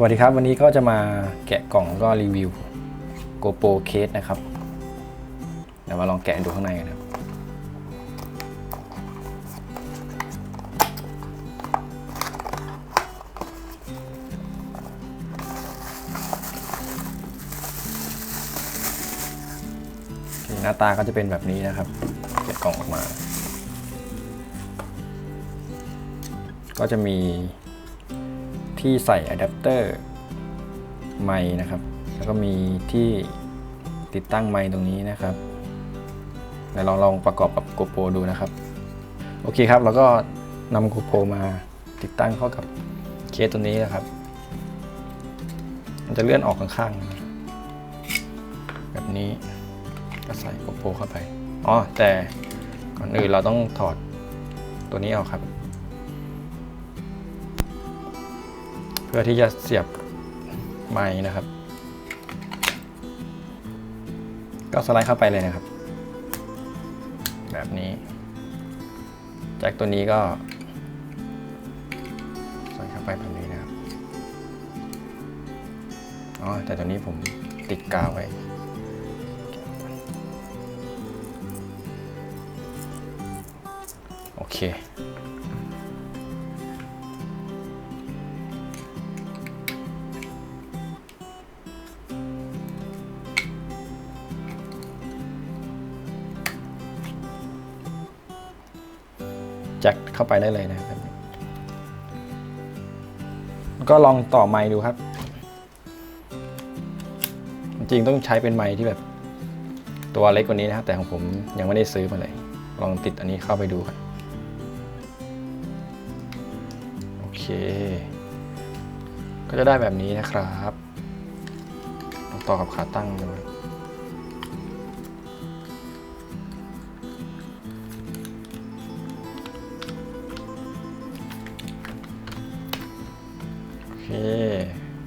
สวัสดีครับ วันนี้ก็จะมาแกะกล่องก็รีวิว GoPro Case นะครับเดี๋ยวมาลองแกะดูข้างในกันนะครับหน้าตาก็จะเป็นแบบนี้นะครับแกะกล่องออกมา ก็จะมี ที่ใส่อะแดปเตอร์ไมค์นะครับ แล้วก็มีที่ติดตั้งไมค์ตรงนี้นะครับเดี๋ยวลองลองประกอบกับ GoPro ดูนะครับ โอเคครับ แล้วก็นำ GoPro มาติดตั้งเข้ากับเคสตัวนี้นะครับ มันจะเลื่อนออกข้างๆ แบบนี้ก็ใส่ GoPro เข้าไป อ๋อ แต่ก่อนอื่นเราต้องถอดตัวนี้ออกครับ เพื่อที่จะเสียบไม้นะครับ ก็สไลด์เข้าไปเลยนะครับ แบบนี้แจากตัวนี้ก็ใส่เข้าไปแบบนี้นะครับอ๋อแต่ตัวนี้ผมติดกาวไว้โอเค แจ็คเข้าไปได้เลยนะครับก็ลองต่อไมค์ดูครับ จริงต้องใช้เป็นไมค์ที่แบบ ตัวเล็กกว่านี้นะครับแต่ของผมยังไม่ได้ซื้อมาเลย ลองติดอันนี้เข้าไปดูครับโอเค ก็จะได้แบบนี้นะครับ ต่อกับขาตั้งด้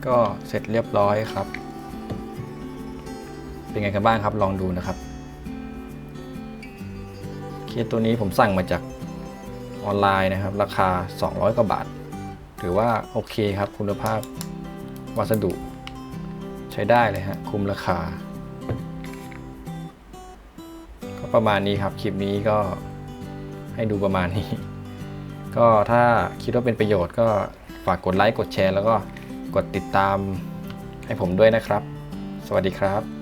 ก็เสร็จเรียบร้อยครับ เป็นไงกันบ้างครับลองดูนะครับเคสตัวนี้ผมสั่งมาจากออนไลน์นะครับ ราคา 200 กว่าบาท ถือว่าโอเคครับคุณภาพวัสดุ ใช้ได้เลยฮะคุ้มราคา ก็ประมาณนี้ครับ คลิปนี้ก็ให้ดูประมาณนี้ ก็ถ้าคิดว่าเป็นประโยชน์ก็ ฝากกดไลค์กดแชร์ แล้วก็กดติดตามให้ผมด้วยนะครับ สวัสดีครับ